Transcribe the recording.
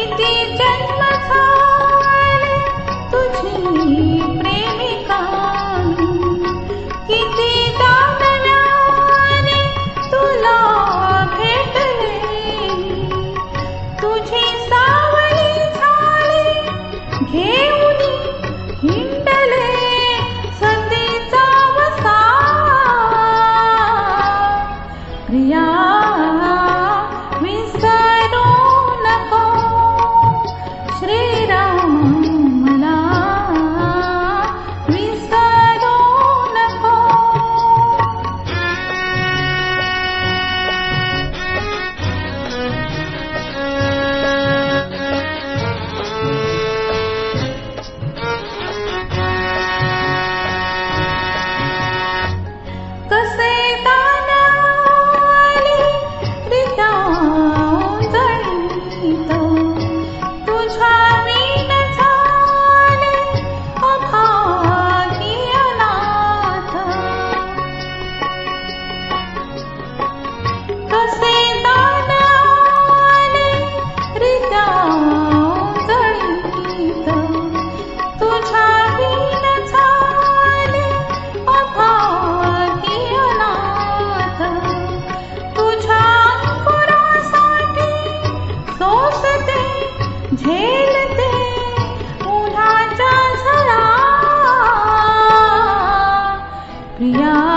इति जन्म झाले तुझी प्रेमिका? किती दादनाने तुला भेटले? तुझी सावली झाली घेऊन हिंडले सतीचा वसा प्रिया सोसते झेलते उन्हाच्या झळा प्रिया